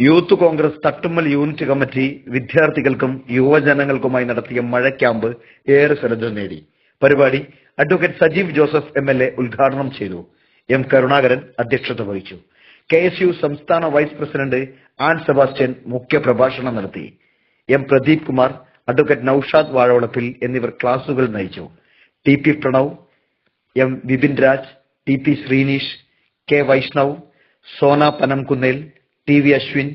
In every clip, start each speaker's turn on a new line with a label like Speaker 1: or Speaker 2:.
Speaker 1: Youth Congress Thattummal unit committee വിദ്യാർത്ഥികൾക്കും യുവജനങ്ങൾക്കുമായി നടത്തിയ മഴ ക്യാമ്പ് ഏറെ ശ്രദ്ധ നേടി. പരിപാടി advocate Sajeev Joseph M L A ഉദ്ഘാടനം ചെയ്തു. എം കരുണാകരൻ അധ്യക്ഷത വഹിച്ചു. കെ എസ് യു സംസ്ഥാന വൈസ് പ്രസിഡന്റ് ആൻ സെബാസ്റ്റ്യൻ മുഖ്യപ്രഭാഷണം നടത്തി. എം പ്രദീപ് കുമാർ അഡ്വക്കേറ്റ് നൌഷാദ് വാഴവളപ്പിൽ എന്നിവർ ക്ലാസുകൾ നയിച്ചു. T P Pranav M Vipin Raj T P Sreenish K Vaishnav Sona Panamkunnel T V Ashwin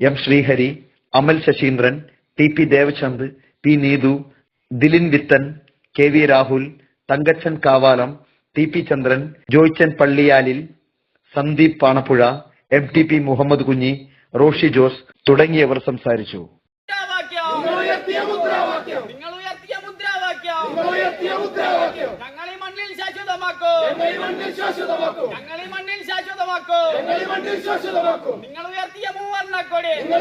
Speaker 1: M Sreehari Amal Sasheendran T P Devachand P Neethu Dilin Vithan K V Rahul Thankachan Kavalam T P Chandran Joychan Palliyalil Sandeep Panappuzha M T P Muhammad Kunhi Roshi Jose തുടങ്ങിയവർ സംസാരിച്ചു.
Speaker 2: ഞങ്ങൾ ഈ മണ്ണിൽ ശാശ്വതമാക്കൂ. ഞങ്ങൾ ഈ മണ്ണിൽ ശാശ്വതമാക്കൂ നിങ്ങൾ ഉയർത്തിയ മൂവർണക്കൊടി. നിങ്ങൾ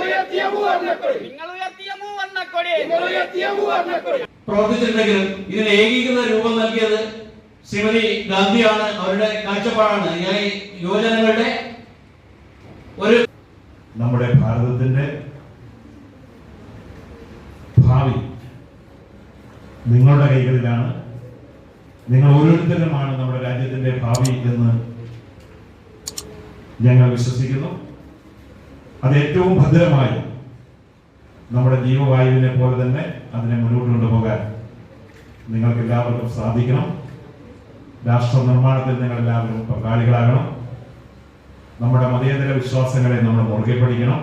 Speaker 2: ഉയർത്തിയ മൂവർണക്കൊടി.
Speaker 3: പ്രവർത്തിച്ചിട്ടുണ്ടെങ്കിലും ഇതിന് ഏകീകൃത രൂപം നൽകിയത് ശ്രീമതി ഗാന്ധിയാണ് അവരുടെ കാഴ്ചപ്പാടാണ്. ഞാൻ ഈ യുവജനങ്ങളുടെ ഒരു
Speaker 4: നമ്മുടെ ഭാരതത്തിന്റെ ഭാവി നിങ്ങളുടെ കൈകളിലാണ്. നിങ്ങൾ ഓരോരുത്തരുമാണ് നമ്മുടെ രാജ്യത്തിന്റെ ഭാവി എന്ന് ഞങ്ങൾ വിശ്വസിക്കുന്നു. അത് ഏറ്റവും ഭദ്രമായി നമ്മുടെ ജീവവായുവിനെ പോലെ തന്നെ അതിനെ മുന്നോട്ട് കൊണ്ടുപോകാൻ നിങ്ങൾക്ക് എല്ലാവർക്കും സാധിക്കണം. രാഷ്ട്ര നിർമ്മാണത്തിൽ നിങ്ങൾ എല്ലാവരും പങ്കാളികളാകണം. നമ്മുടെ മതേതര വിശ്വാസങ്ങളെ നമ്മൾ മുറുകെ പിടിക്കണം.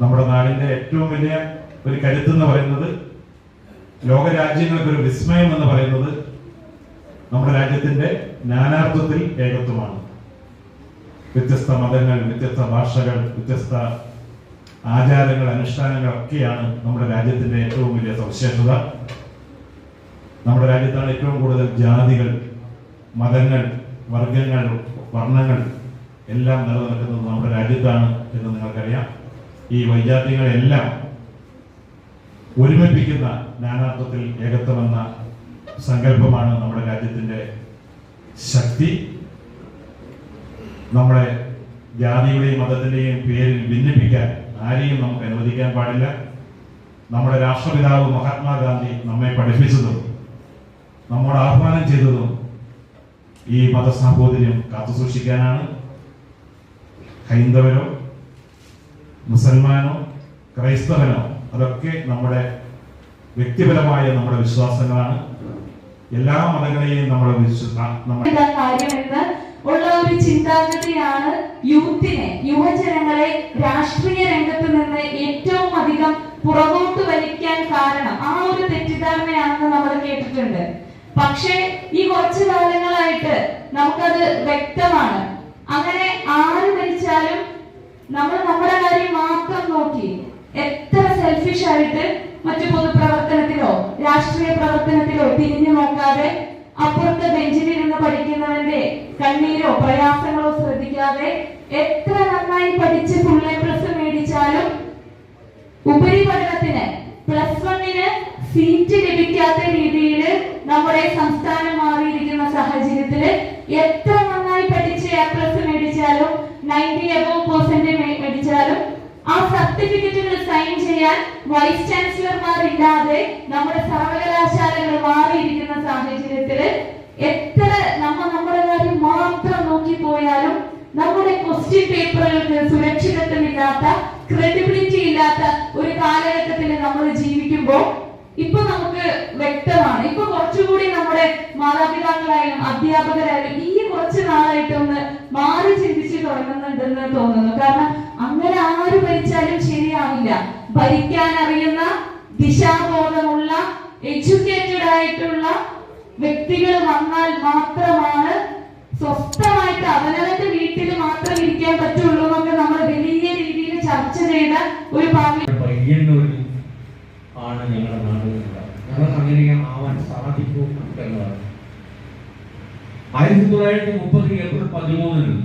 Speaker 4: നമ്മുടെ നാടിന്റെ ഏറ്റവും വലിയ ഒരു കരുത്ത് എന്ന് പറയുന്നത് ലോകരാജ്യങ്ങൾക്ക് ഒരു വിസ്മയം എന്ന് പറയുന്നത് നമ്മുടെ രാജ്യത്തിന്റെ നാനാർത്ഥത്തിൽ ഏകത്വമാണ്. വ്യത്യസ്ത മതങ്ങൾ വ്യത്യസ്ത ഭാഷകൾ വ്യത്യസ്ത ആചാരങ്ങൾ അനുഷ്ഠാനങ്ങൾ ഒക്കെയാണ് നമ്മുടെ രാജ്യത്തിന്റെ ഏറ്റവും വലിയ സവിശേഷത. നമ്മുടെ രാജ്യത്താണ് ഏറ്റവും കൂടുതൽ ജാതികൾ മതങ്ങൾ വർഗങ്ങൾ വർണങ്ങൾ എല്ലാം നിലനിൽക്കുന്നത് നമ്മുടെ രാജ്യത്താണ് എന്ന് നിങ്ങൾക്കറിയാം. ഈ വൈജാത്യങ്ങളെല്ലാം ഒരുമിപ്പിക്കുന്ന നാനാത്വത്തിൽ ഏകത്വമെന്ന സങ്കല്പമാണ് നമ്മുടെ രാജ്യത്തിന്റെ ശക്തി. നമ്മളെ ജാതിയുടെയും മതത്തിന്റെയും പേരിൽ ഭിന്നിപ്പിക്കാൻ ആരെയും നമുക്ക് അനുവദിക്കാൻ പാടില്ല. നമ്മുടെ രാഷ്ട്രപിതാവ് മഹാത്മാഗാന്ധി നമ്മെ പഠിപ്പിച്ചതും നമ്മോട് ആഹ്വാനം ചെയ്തതും ഈ മതസാഹോദര്യം കാത്തുസൂക്ഷിക്കാനാണ് ഹൈന്ദവനോ മുസൽമാനോ ക്രൈസ്തവനോ അതൊക്കെ നമ്മുടെ വ്യക്തിപരമായ നമ്മുടെ വിശ്വാസങ്ങളാണ്. എല്ലാ മതങ്ങളെയും നമ്മൾ വിശ്വ
Speaker 5: നമ്മുടെ ഉള്ള ഒരു ചിന്താഗതിയാണ് യൂത്തിനെ യുവജനങ്ങളെ രാഷ്ട്രീയ രംഗത്ത് നിന്ന് ഏറ്റവും അധികം പുറകോട്ട് വലിക്കാൻ കാരണം. ആ ഒരു തെറ്റിദ്ധാരണയാണെന്ന് നമ്മൾ കേട്ടിട്ടുണ്ട്. പക്ഷേ ഈ കുറച്ചു കാലങ്ങളായിട്ട് നമുക്കത് വ്യക്തമാണ്. അങ്ങനെ ആര് ഭരിച്ചാലും നമ്മൾ നമ്മുടെ കാര്യം മാത്രം നോക്കി എത്ര സെൽഫിഷ് ആയിട്ട് മറ്റു പൊതുപ്രവർത്തനത്തിലോ രാഷ്ട്രീയ പ്രവർത്തനത്തിലോ തിരിഞ്ഞു നോക്കാതെ അപ്പുറത്തെ ബെഞ്ചിലിരുന്ന് പഠിക്കുന്നവന്റെ കണ്ണീരോ പ്രയാസങ്ങളോ ശ്രദ്ധിക്കാതെ എത്ര നന്നായി പഠിച്ച് ഫുൾ എ പ്ലസ് മേടിച്ചാലും ഉപരിപഠനത്തിന് പ്ലസ് വണ്ണിന് സീറ്റ് ലഭിക്കാത്ത രീതിയിൽ നമ്മുടെ സംസ്ഥാനം മാറിയിരിക്കുന്ന സാഹചര്യത്തിൽ എത്ര നന്നായി പഠിച്ച് എ പ്ലസ് മേടിച്ചാലും നയന്റി എബോവ് പെർസെന്റ് മേടിച്ചാലും ആ സർട്ടിഫിക്കറ്റുകൾ സൈൻ ചെയ്യാൻ വൈസ് ചാൻസലർമാർ ഇല്ലാതെ നമ്മുടെ സർവകലാശാലകൾ മാറിയിരിക്കുന്ന സാഹചര്യത്തിൽ എത്ര നമ്മ നമ്മുടെ കാര്യം മാത്രം നോക്കി പോയാലും നമ്മുടെ ക്വസ്റ്റ്യൻ പേപ്പറുകൾക്ക് സുരക്ഷിതത്വമില്ലാത്ത ക്രെഡിബിലിറ്റി ഇല്ലാത്ത ഒരു കാലഘട്ടത്തിൽ നമ്മൾ ജീവിക്കുമ്പോൾ ഇപ്പൊ നമുക്ക് വ്യക്തമാണ്. ഇപ്പൊ കുറച്ചുകൂടി നമ്മുടെ മാതാപിതാക്കളായാലും അധ്യാപകരായാലും ഈ കുറച്ച് നാളായിട്ട് ഒന്ന് മാറി ചിന്തിച്ച് തുടങ്ങുന്നുണ്ടെന്ന് തോന്നുന്നു. കാരണം അങ്ങനെ ആര് ഭരിച്ചാലും ശരിയാവില്ല. ഭരിക്കാൻ അറിയുന്ന ദിശാബോധമുള്ള എഡ്യൂക്കേറ്റഡ് ആയിട്ടുള്ള വ്യക്തികൾ വന്നാൽ മാത്രമാണ് സ്വസ്ഥമായിട്ട് അവനവന്റെ വീട്ടിൽ മാത്രം ഇരിക്കാൻ പറ്റുള്ളൂ എന്നൊക്കെ നമ്മൾ വലിയ രീതിയിൽ ചർച്ച ചെയ്ത ഒരു പാർലമെന്റ്
Speaker 3: പയ്യന്നൂരിൽ ആണ് ഞങ്ങളുടെ നാടുകളുള്ളത് ഞങ്ങൾക്ക് അങ്ങനെ ആവാൻ സാധിക്കും എന്നതാണ് ആയിരത്തി തൊള്ളായിരത്തി മുപ്പത് ഏപ്രിൽ പതിമൂന്നിന്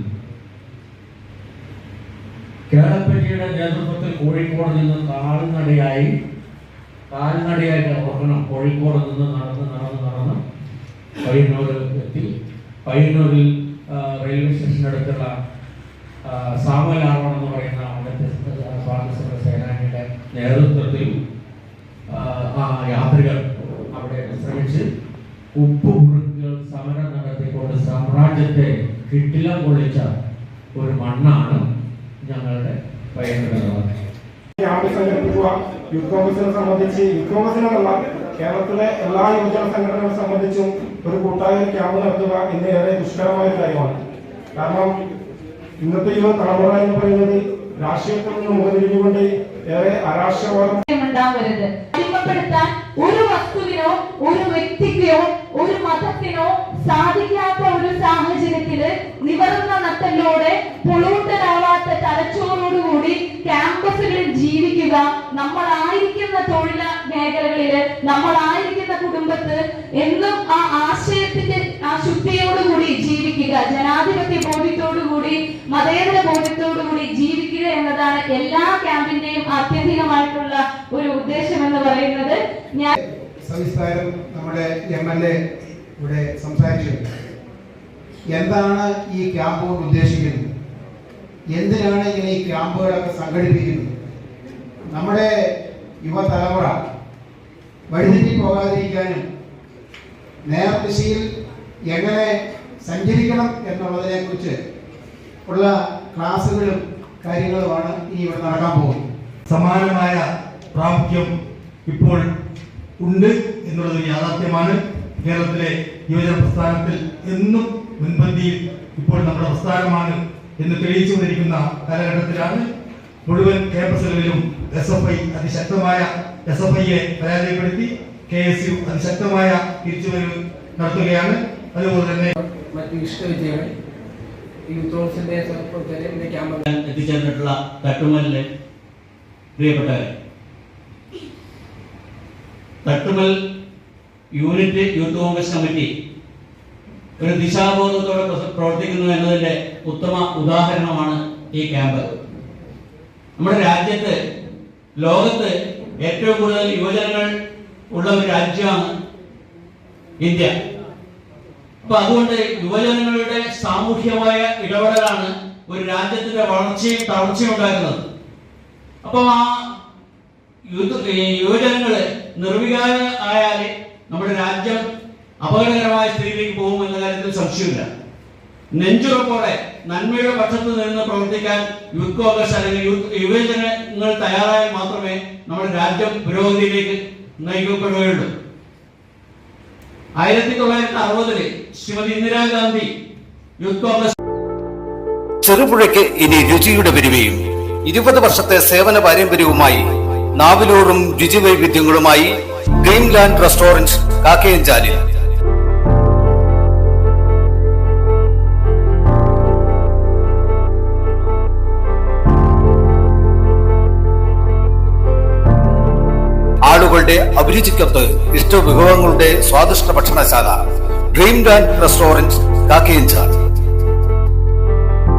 Speaker 3: കേരളപ്പറ്റിയുടെ നേതൃത്വത്തിൽ കോഴിക്കോട് നിന്ന് കാൽനടയായി കാൽനടയായിട്ട് ഓർക്കണം കോഴിക്കോട് നിന്ന് നടന്ന് നടന്ന് നടന്ന് പയ്യന്നൂർ എത്തി. പയ്യന്നൂരിൽ റെയിൽവേ സ്റ്റേഷനടുത്തുള്ള ആറോൺ എന്ന് പറയുന്ന അവിടുത്തെ സ്വാതന്ത്ര്യ സേനാനിയുടെ നേതൃത്വത്തിൽ യാത്രികർ അവിടെ വിശ്രമിച്ച് ഉപ്പുകുറുക്കുകൾ സമരം നടത്തിക്കൊണ്ട് സാമ്രാജ്യത്തെ കിട്ടിലം കൊള്ളിച്ച ഒരു മണ്ണാണ് ഞങ്ങളുടെ
Speaker 6: യൂത്ത് കോൺഗ്രസിനെ സംബന്ധിച്ച് കോൺഗ്രസിനല്ല കേരളത്തിലെ എല്ലാ യുവജന സംഘടനകളെ സംബന്ധിച്ചും ഒരു കൂട്ടായ ക്യാമ്പ് നടത്തുക ഇന്ന് ഏറെ ദുഷ്കരമായ കാര്യമാണ്. കാരണം ഇന്നത്തെ യുവ തലമുറ എന്ന് പറയുന്നത് രാഷ്ട്രീയത്തിൽ നിന്ന് മുഖതിരിഞ്ഞുകൊണ്ട് ഏറെ അരാഷ്ട്രവാദം
Speaker 5: ഉണ്ടാവരുത് അടിമപ്പെടുത്താൻ ഒരു വസ്തുവിനോ ഒരു വ്യക്തിക്കോ ഒരു മതത്തിനോ സാധിക്കാത്ത ഒരു സാഹചര്യത്തിൽ നിവർന്ന നട്ടലോടെ പുളൂട്ടനാവാത്ത തലച്ചോറോടുകൂടി ക്യാമ്പസുകളിൽ ജീവിക്കുക നമ്മളായിരിക്കുന്ന തൊഴിൽ മേഖലകളിൽ നമ്മളായിരിക്കുന്ന കുടുംബത്ത് എന്നും ആ ആശയത്തിന്റെ ശുദ്ധിയോടുകൂടി ജീവിക്കുക ജനാധിപത്യ ബോധ്യത്തോടുകൂടി മതേതര ബോധ്യത്തോടുകൂടി ജീവിക്കുക എന്നതാണ് എല്ലാ ക്യാമ്പിന്റെയും ആത്യന്തികമായിട്ടുള്ള ഒരു ഉദ്ദേശം എന്ന് പറയുന്നത്. ഞാൻ
Speaker 7: സംസ്കാരം നമ്മുടെ എം എൽ എ ഇവിടെ സംസാരിച്ചിട്ടുണ്ട്. എന്താണ് ഈ ക്യാമ്പ് കൊണ്ട് ഉദ്ദേശിക്കുന്നത്? എന്തിനാണ് ഇങ്ങനെ ഈ ക്യാമ്പുകളൊക്കെ സംഘടിപ്പിക്കുന്നത്? നമ്മുടെ യുവതലമുറ വഴിതെറ്റി പോകാതിരിക്കാനും നേർദിശയിൽ എങ്ങനെ സഞ്ചരിക്കണം എന്നുള്ളതിനെ കുറിച്ച് ഉള്ള ക്ലാസ്സുകളും കാര്യങ്ങളുമാണ് ഇനി ഇവിടെ നടക്കാൻ പോകുന്നത്.
Speaker 4: സമാനമായ പ്രാമുഖ്യം ഇപ്പോൾ ഉണ്ട് എന്നുള്ളത് യാഥാർത്ഥ്യമാണ്. കേരളത്തിലെ യുവജന പ്രസ്ഥാനത്തിൽ എന്നും മുൻപന്തിയിൽ ഇപ്പോൾ നമ്മുടെ പ്രസ്ഥാനമാണ് എന്ന് തെളിയിച്ചുകൊണ്ടിരിക്കുന്ന കാലഘട്ടത്തിലാണ്. മുഴുവൻ ക്യാമ്പസുകളിലും എസ് എഫ് ഐ അതിശക്തമായ എസ് എഫ് ഐയെ പരാജയപ്പെടുത്തി കെ എസ് യു അതിശക്തമായ തിരിച്ചുവരവ് നടത്തുകയാണ്. അതുപോലെ തന്നെ
Speaker 8: മറ്റ് ഇഷ്ടവിദ്യകൾ യൂത്ത് കോൺഗ്രസിന്റെ പ്രവർത്തകരെ ഇതിന്റെ ക്യാമ്പ്
Speaker 9: എത്തിച്ചേർന്നിട്ടുള്ള തട്ടുമലിലെ പ്രിയപ്പെട്ടവരെ Thattummal unit youth Congress committee ഒരു ദിശാബോധത്തോടെ പ്രവർത്തിക്കുന്നു എന്നതിന്റെ ഉത്തമ ഉദാഹരണമാണ് ഈ ക്യാമ്പ്. നമ്മുടെ രാജ്യത്ത് ലോകത്ത് ഏറ്റവും കൂടുതൽ യുവജനങ്ങൾ ഉള്ള ഒരു രാജ്യമാണ് ഇന്ത്യ. അപ്പൊ അതുകൊണ്ട് യുവജനങ്ങളുടെ സാമൂഹ്യമായ ഇടപെടലാണ് ഒരു രാജ്യത്തിന്റെ വളർച്ചയും തളർച്ചയും ഉണ്ടാക്കുന്നത് അപ്പൊ ആ യുവജനങ്ങൾ നിർവികാര ആയാൽ നമ്മുടെ രാജ്യം അപകടകരമായ സ്ഥിതിയിലേക്ക് പോകും എന്ന കാര്യത്തിൽ സംശയമില്ല. നെഞ്ചുറപ്പോടെ നന്മയുടെ പക്ഷത്ത് നിന്ന് പ്രവർത്തിക്കാൻ യൂത്ത് കോൺഗ്രസ് അല്ലെങ്കിൽ യുവജനങ്ങൾ തയ്യാറായാൽ മാത്രമേ നമ്മുടെ രാജ്യം പുരോഗതിയിലേക്ക് നയിക്കപ്പെടുകയുള്ളൂ. ആയിരത്തി തൊള്ളായിരത്തി അറുപതിൽ ശ്രീമതി ഇന്ദിരാഗാന്ധി
Speaker 10: ചെറുപുഴയ്ക്ക് ഇനി രുചിയുടെ പെരുമയും. ഇരുപത് വർഷത്തെ സേവന പാരമ്പര്യവുമായി നാവിലൂറും രുചിവൈവിധ്യങ്ങളുമായി ഡ്രീംലാൻഡ് റെസ്റ്റോറന്റ് കാക്കയഞ്ചാലിൽ. ആളുകളുടെ അഭിരുചിക്കൊത്ത് ഇഷ്ട വിഭവങ്ങളുടെ സ്വാദിഷ്ട ഭക്ഷണശാല ഡ്രീം ഡ്രീംലാൻഡ് റെസ്റ്റോറന്റ് കാക്കയഞ്ചാൽ